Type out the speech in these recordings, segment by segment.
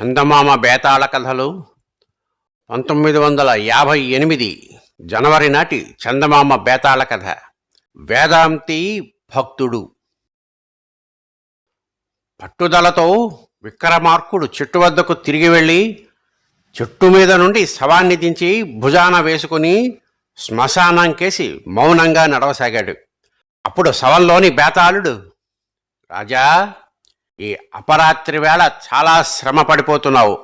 చందమామ బేతాళ కథలు పంతొమ్మిది వందల యాభై ఎనిమిది జనవరి నాటి చందమామ బేతాళ కథ. వేదాంతి భక్తుడు. పట్టుదలతో విక్రమార్కుడు చెట్టు వద్దకు తిరిగి వెళ్ళి చెట్టు మీద నుండి శవాన్ని దించి భుజాన వేసుకుని శ్మశానంకేసి మౌనంగా నడవసాగాడు. అప్పుడు శవంలోని బేతాళుడు రాజా ఈ అపరాత్రి వేళ చాలా శ్రమ పడిపోతున్నావు.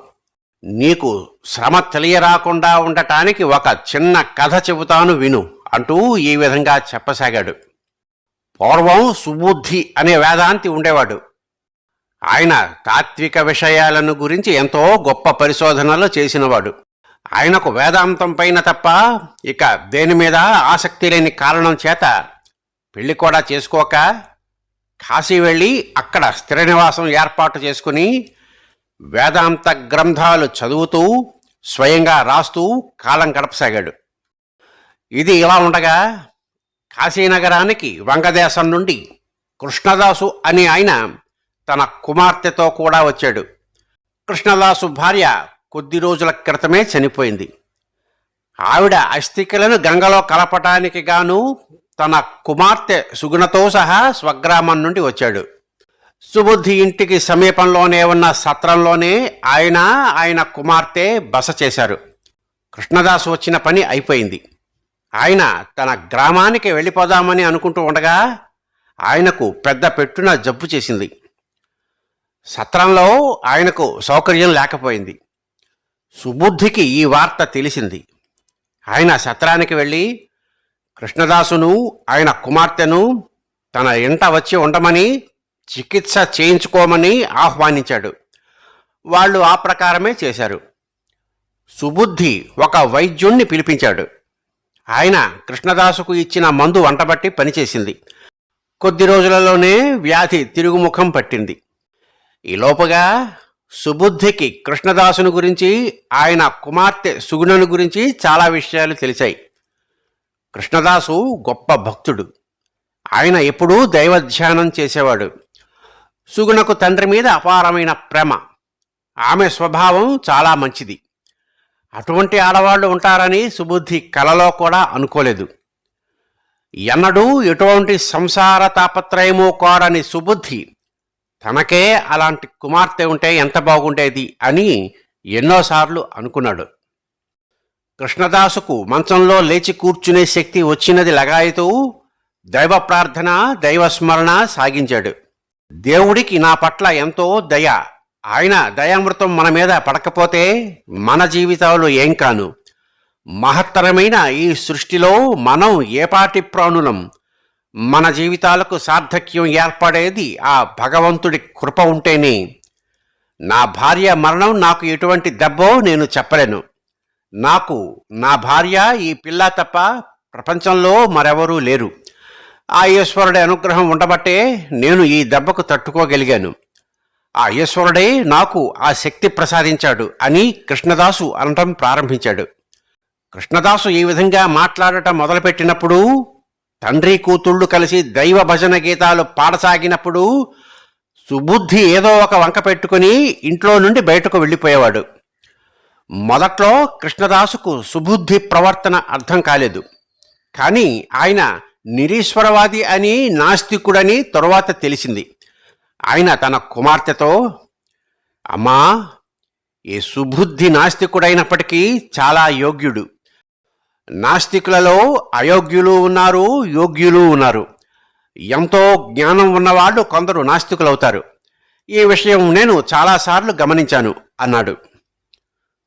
నీకు శ్రమ తెలియరాకుండా ఉండటానికి ఒక చిన్న కథ చెబుతాను విను అంటూ ఈ విధంగా చెప్పసాగాడు. పూర్వం సుబుద్ధి అనే వేదాంతి ఉండేవాడు. ఆయన తాత్విక విషయాలను గురించి ఎంతో గొప్ప పరిశోధనలు చేసినవాడు. ఆయనకు వేదాంతం పైన తప్ప ఇక దేని మీద ఆసక్తి లేని కారణం చేత పెళ్ళి కూడా చేసుకోక కాశీ వెళ్ళి అక్కడ స్థిర నివాసం ఏర్పాటు చేసుకుని వేదాంత గ్రంథాలు చదువుతూ స్వయంగా రాస్తూ కాలం గడపసాగాడు. ఇది ఇలా ఉండగా కాశీనగరానికి వంగదేశం నుండి కృష్ణదాసు అనే ఆయన తన కుమార్తెతో కూడా వచ్చాడు. కృష్ణదాసు భార్య కొద్ది రోజుల క్రితమే చనిపోయింది. ఆవిడ అస్థికలను గంగలో కలపటానికి గాను తన కుమార్తె సుగుణతో సహా స్వగ్రామం నుండి వచ్చాడు. సుబుద్ధి ఇంటికి సమీపంలోనే ఉన్న సత్రంలోనే ఆయన ఆయన కుమార్తె బస చేశారు. కృష్ణదాసు వచ్చిన పని అయిపోయింది. ఆయన తన గ్రామానికి వెళ్ళిపోదామని అనుకుంటూ ఉండగా ఆయనకు పెద్ద పెట్టున జబ్బు చేసింది. సత్రంలో ఆయనకు సౌకర్యం లేకపోయింది. సుబుద్ధికి ఈ వార్త తెలిసింది. ఆయన సత్రానికి వెళ్ళి కృష్ణదాసును ఆయన కుమార్తెను తన ఇంట వచ్చి ఉండమని చికిత్స చేయించుకోమని ఆహ్వానించాడు. వాళ్ళు ఆ ప్రకారమే చేశారు. సుబుద్ధి ఒక వైద్యుణ్ణి పిలిపించాడు. ఆయన కృష్ణదాసుకు ఇచ్చిన మందు వంటబట్టి పనిచేసింది. కొద్ది రోజులలోనే వ్యాధి తిరుగుముఖం పట్టింది. ఈలోపుగా సుబుద్ధికి కృష్ణదాసును గురించి ఆయన కుమార్తె సుగుణను గురించి చాలా విషయాలు తెలిసాయి కృష్ణదాసు గొప్ప భక్తుడు. ఆయన ఎప్పుడూ దైవధ్యానం చేసేవాడు. సుగుణకు తండ్రి మీద అపారమైన ప్రేమ. ఆమె స్వభావం చాలా మంచిది. అటువంటి ఆడవాళ్ళు ఉంటారని సుబుద్ధి కలలో కూడా అనుకోలేదు. ఎన్నడూ ఎటువంటి సంసార తాపత్రయమో కాడని సుబుద్ధి తనకే అలాంటి కుమార్తె ఉంటే ఎంత బాగుండేది అని ఎన్నోసార్లు అనుకున్నాడు. కృష్ణదాసుకు మంచంలో లేచి కూర్చునే శక్తి వచ్చినది లగాయతూ దైవ ప్రార్థన దైవస్మరణ సాగించాడు. దేవుడికి నా పట్ల ఎంతో దయ. ఆయన దయామృతం మన మీద పడకపోతే మన జీవితాలు ఏం కాను. మహత్తరమైన ఈ సృష్టిలో మనం ఏపాటి ప్రాణులం? మన జీవితాలకు సార్థక్యం ఏర్పడేది ఆ భగవంతుడి కృప ఉంటేనే. నా భార్య మరణం నాకు ఎటువంటి దెబ్బో నేను చెప్పలేను. నాకు నా భార్య ఈ పిల్ల తప్ప ప్రపంచంలో మరెవరూ లేరు. ఆ ఈశ్వరుడి అనుగ్రహం ఉండబట్టే నేను ఈ దెబ్బకు తట్టుకోగలిగాను. ఆ ఈశ్వరుడే నాకు ఆ శక్తి ప్రసాదించాడు అని కృష్ణదాసు అనటం ప్రారంభించాడు. కృష్ణదాసు ఈ విధంగా మాట్లాడటం మొదలుపెట్టినప్పుడు తండ్రి కూతుళ్ళు కలిసి దైవ భజన గీతాలు పాడసాగినప్పుడు సుబుద్ధి ఏదో ఒక వంక పెట్టుకుని ఇంట్లో నుండి బయటకు వెళ్ళిపోయేవాడు. మొదట్లో కృష్ణదాసుకు సుబుద్ధి ప్రవర్తన అర్థం కాలేదు. కానీ ఆయన నిరీశ్వరవాది అని నాస్తికుడని తరువాత తెలిసింది. ఆయన తన కుమార్తెతో అమ్మా ఈ సుబుద్ధి నాస్తికుడైనప్పటికీ చాలా యోగ్యుడు. నాస్తికులలో అయోగ్యులు ఉన్నారు యోగ్యులు ఉన్నారు. ఎంతో జ్ఞానం ఉన్నవాళ్ళు కొందరు నాస్తికులవుతారు. ఈ విషయం నేను చాలాసార్లు గమనించాను అన్నాడు.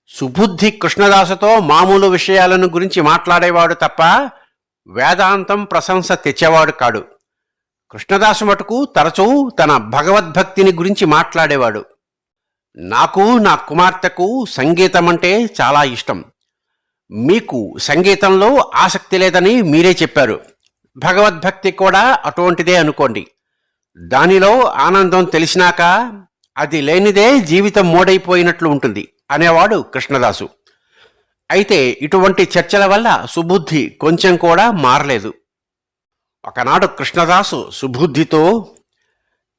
సుబుద్ధి కృష్ణదాసుతో మామూలు విషయాలను గురించి మాట్లాడేవాడు తప్ప వేదాంతం ప్రశంస తెచ్చేవాడు కాడు. కృష్ణదాసు మటుకు తరచూ తన భగవద్భక్తిని గురించి మాట్లాడేవాడు. నాకు నా కుమార్తెకు సంగీతం అంటే చాలా ఇష్టం. మీకు సంగీతంలో ఆసక్తి లేదని మీరే చెప్పారు. భగవద్భక్తి కూడా అటువంటిదే అనుకోండి. దానిలో ఆనందం తెలిసినాక అది లేనిదే జీవితం మోడైపోయినట్లు ఉంటుంది. అనేవాడు కృష్ణదాసు. అయితే ఇటువంటి చర్చల వల్ల సుబుద్ధి కొంచెం కూడా మారలేదు. ఒకనాడు కృష్ణదాసు సుబుద్ధితో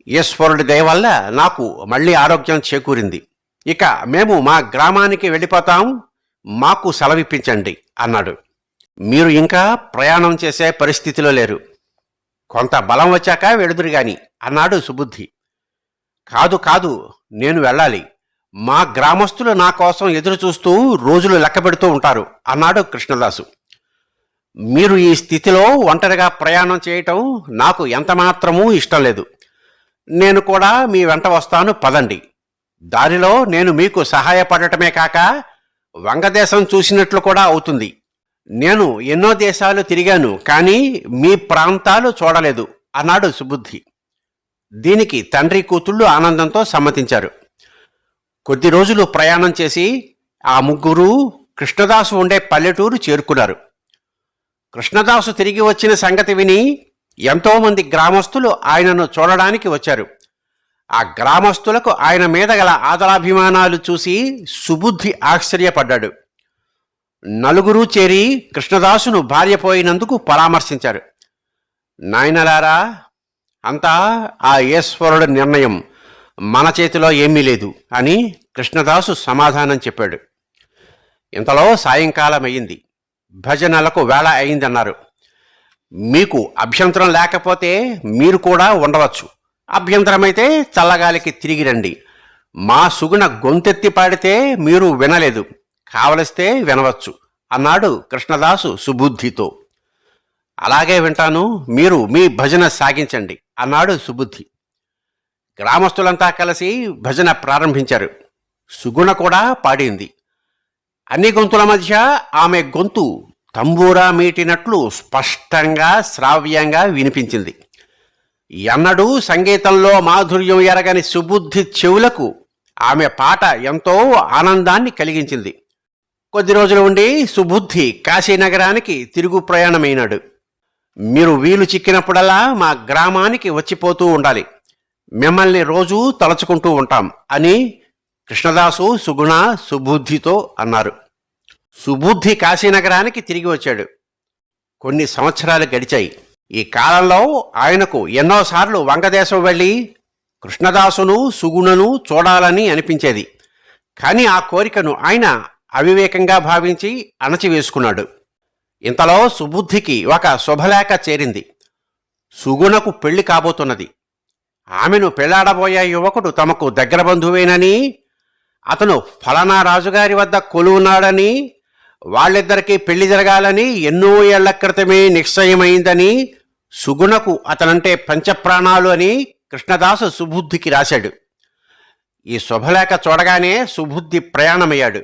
ఈశ్వరుడి దయ వల్ల నాకు మళ్ళీ ఆరోగ్యం చేకూరింది. ఇక మేము మా గ్రామానికి వెళ్ళిపోతాం మాకు సెలవిప్పించండి అన్నాడు. మీరు ఇంకా ప్రయాణం చేసే పరిస్థితిలో లేరు. కొంత బలం వచ్చాక వెడుదురు గాని అన్నాడు సుబుద్ధి. కాదు కాదు నేను వెళ్ళాలి. మా గ్రామస్తులు నా కోసం ఎదురు చూస్తూ రోజులు లెక్క పెడుతూ ఉంటారు అన్నాడు కృష్ణదాసు. మీరు ఈ స్థితిలో ఒంటరిగా ప్రయాణం చేయటం నాకు ఎంతమాత్రమూ ఇష్టం లేదు. నేను కూడా మీ వెంట వస్తాను పదండి. దారిలో నేను మీకు సహాయపడటమే కాక వంగదేశం చూసినట్లు కూడా అవుతుంది. నేను ఎన్నో దేశాలు తిరిగాను కానీ మీ ప్రాంతాలు చూడలేదు అన్నాడు సుబుద్ధి. దీనికి తండ్రి కూతుళ్ళు ఆనందంతో సమ్మతించారు. కొద్ది రోజులు ప్రయాణం చేసి ఆ ముగ్గురు కృష్ణదాసు ఉండే పల్లెటూరు చేరుకున్నారు. కృష్ణదాసు తిరిగి వచ్చిన సంగతి విని ఎంతోమంది గ్రామస్తులు ఆయనను చూడడానికి వచ్చారు. ఆ గ్రామస్తులకు ఆయన మీద గల ఆదరాభిమానాలు చూసి సుబుద్ధి ఆశ్చర్యపడ్డాడు. నలుగురు చేరి కృష్ణదాసును భార్య పోయినందుకు పరామర్శించారు. నాయనలారా అంతా ఆ ఈశ్వరుడి నిర్ణయం. మన చేతిలో ఏమీ లేదు అని కృష్ణదాసు సమాధానం చెప్పాడు. ఇంతలో సాయంకాలం అయింది భజనలకు వేళ అయిందన్నారు మీకు అభ్యంతరం లేకపోతే మీరు కూడా ఉండవచ్చు. అభ్యంతరమైతే చల్లగాలికి తిరిగి రండి. మా సుగుణ గొంతెత్తి పాడితే మీరు వినలేదు. కావలిస్తే వినవచ్చు అన్నాడు కృష్ణదాసు సుబుద్ధితో. అలాగే వింటాను మీరు మీ భజన సాగించండి అన్నాడు సుబుద్ధి. గ్రామస్తులంతా కలిసి భజన ప్రారంభించారు. సుగుణ కూడా పాడింది. అన్ని గొంతుల మధ్య ఆమె గొంతు తంబూరా మీటినట్లు స్పష్టంగా శ్రావ్యంగా వినిపించింది. ఎన్నడూ సంగీతంలో మాధుర్యం ఎరగని సుబుద్ధి చెవులకు ఆమె పాట ఎంతో ఆనందాన్ని కలిగించింది. కొద్ది రోజులు ఉండి సుబుద్ధి కాశీనగరానికి తిరుగు ప్రయాణమైనాడు. మీరు వీలు చిక్కినప్పుడల్లా మా గ్రామానికి వచ్చిపోతూ ఉండాలి. మిమ్మల్ని రోజూ తలుచుకుంటూ ఉంటాం అని కృష్ణదాసు సుగుణ సుబుద్ధితో అన్నారు. సుబుద్ధి కాశీనగరానికి తిరిగి వచ్చాడు. కొన్ని సంవత్సరాలు గడిచాయి. ఈ కాలంలో ఆయనకు ఎన్నోసార్లు వంగదేశం వెళ్ళి కృష్ణదాసును సుగుణను చూడాలని అనిపించేది. కానీ ఆ కోరికను ఆయన అవివేకంగా భావించి అణచివేసుకున్నాడు. ఇంతలో సుబుద్ధికి ఒక శుభలేఖ చేరింది. సుగుణకు పెళ్ళి కాబోతున్నది. ఆమెను పెళ్ళాడబోయే యువకుడు తమకు దగ్గర బంధువేనని అతను ఫలానా రాజుగారి వద్ద కొలువున్నాడని వాళ్ళిద్దరికీ పెళ్ళి జరగాలని ఎన్నో ఏళ్ళ క్రితమే నిశ్చయమైందని సుగుణకు అతనంటే పంచప్రాణాలు అని కృష్ణదాసు సుబుద్ధికి రాశాడు. ఈ శుభలేఖ చూడగానే సుబుద్ధి ప్రయాణమయ్యాడు.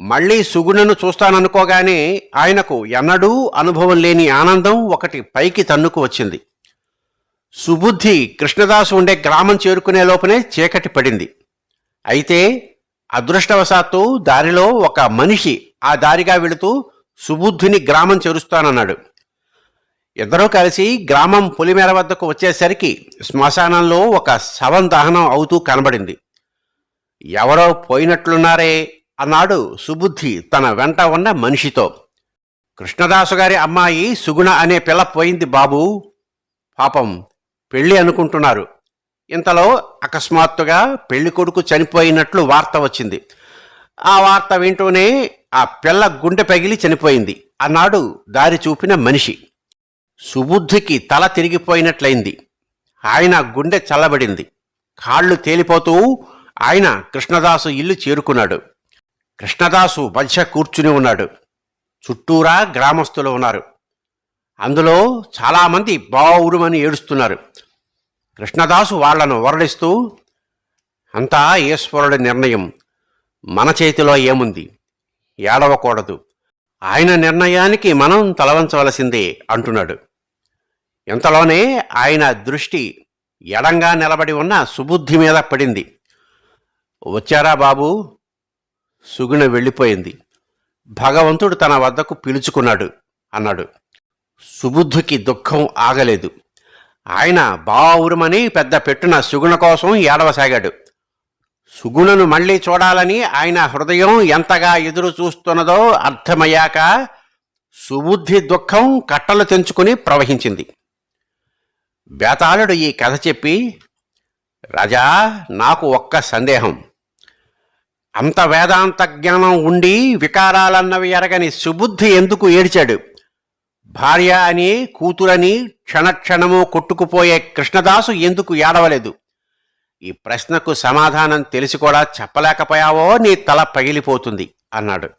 మళ్ళీ సుగుణను చూస్తాననుకోగానే ఆయనకు ఎన్నడూ అనుభవం లేని ఆనందం ఒకటి పైకి తన్నుకు వచ్చింది. సుబుద్ధి కృష్ణదాసు ఉండే గ్రామం చేరుకునే లోపనే చీకటి పడింది. అయితే అదృష్టవశాత్తు దారిలో ఒక మనిషి ఆ దారిగా వెళుతూ సుబుద్ధిని గ్రామం చేరుస్తానన్నాడు. ఇద్దరూ కలిసి గ్రామం పులిమేర వద్దకు వచ్చేసరికి శ్మశానంలో ఒక శవం దహనం అవుతూ కనబడింది. ఎవరో పోయినట్లున్నారే అన్నాడు సుబుద్ధి తన వెంట ఉన్న మనిషితో. కృష్ణదాసు గారి అమ్మాయి సుగుణ అనే పిల్ల పోయింది బాబు. పాపం పెళ్ళి అనుకుంటున్నారు. ఇంతలో అకస్మాత్తుగా పెళ్ళి కొడుకు చనిపోయినట్లు వార్త వచ్చింది. ఆ వార్త వింటూనే ఆ పిల్ల గుండె పగిలి చనిపోయింది. అన్నాడు దారి చూపిన మనిషి. సుబుద్ధికి తల తిరిగిపోయినట్లయింది. ఆయన గుండె చల్లబడింది. కాళ్ళు తేలిపోతూ ఆయన కృష్ణదాసు ఇల్లు చేరుకున్నాడు. కృష్ణదాసు మధ్య కూర్చుని ఉన్నాడు. చుట్టూరా గ్రామస్తులు ఉన్నారు. అందులో చాలామంది బావురుమని ఏడుస్తున్నారు. కృష్ణదాసు వాళ్ళను వరడిస్తూ అంతా ఈశ్వరుడి నిర్ణయం. మన చేతిలో ఏముంది? ఏడవకూడదు. ఆయన నిర్ణయానికి మనం తలవంచవలసిందే అంటున్నాడు. ఇంతలోనే ఆయన దృష్టి ఎడంగా నిలబడి ఉన్న సుబుద్ధి మీద పడింది. వచ్చారా బాబు? సుగుణ వెళ్ళిపోయింది. భగవంతుడు తన వద్దకు పిలుచుకున్నాడు అన్నాడు. సుబుద్ధికి దుఃఖం ఆగలేదు. ఆయన బావురమని పెద్ద పెట్టున సుగుణ కోసం ఏడవసాగాడు. సుగుణను మళ్ళీ చూడాలని ఆయన హృదయం ఎంతగా ఎదురు చూస్తున్నదో అర్థమయ్యాక సుబుద్ధి దుఃఖం కట్టలు తెంచుకుని ప్రవహించింది. బేతాళుడు ఈ కథ చెప్పి రాజా నాకు ఒక్క సందేహం. అంత వేదాంత జ్ఞానం ఉండి వికారాలన్నవి ఎరగని సుబుద్ధి ఎందుకు ఏడ్చాడు? భార్య అని కూతురని క్షణక్షణము కొట్టుకుపోయే కృష్ణదాసు ఎందుకు ఏడవలేదు? ఈ ప్రశ్నకు సమాధానం తెలిసి కూడా చెప్పలేకపోయావో నీ తల పగిలిపోతుంది అన్నాడు.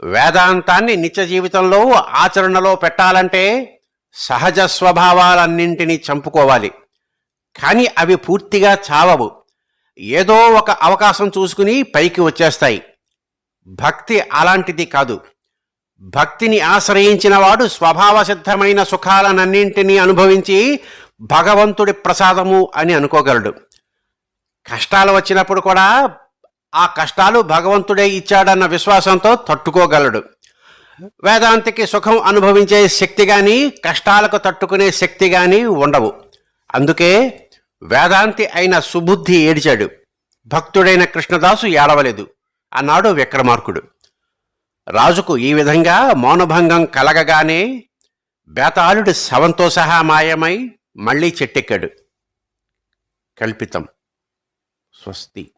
వేదాంతాన్ని నిత్య జీవితంలో ఆచరణలో పెట్టాలంటే సహజ స్వభావాలన్నింటినీ చంపుకోవాలి. కానీ అవి పూర్తిగా చావవు. ఏదో ఒక అవకాశం చూసుకుని పైకి వచ్చేస్తాయి. భక్తి అలాంటిది కాదు. భక్తిని ఆశ్రయించిన వాడు సుఖాలనన్నింటినీ అనుభవించి భగవంతుడి ప్రసాదము అని అనుకోగలడు. కష్టాలు వచ్చినప్పుడు కూడా ఆ కష్టాలు భగవంతుడే ఇచ్చాడన్న విశ్వాసంతో తట్టుకోగలడు. వేదాంతికి సుఖం అనుభవించే శక్తి కానీ కష్టాలకు తట్టుకునే శక్తి కానీ ఉండవు. అందుకే వేదాంతి అయిన సుబుద్ధి ఏడిచాడు. భక్తుడైన కృష్ణదాసు ఏడవలేదు. అన్నాడు విక్రమార్కుడు. రాజుకు ఈ విధంగా మౌనభంగం కలగగానే బేతాళుడి శవంతో సహా మాయమై మళ్ళీ చెట్టెక్కాడు. కల్పితం. స్వస్తి.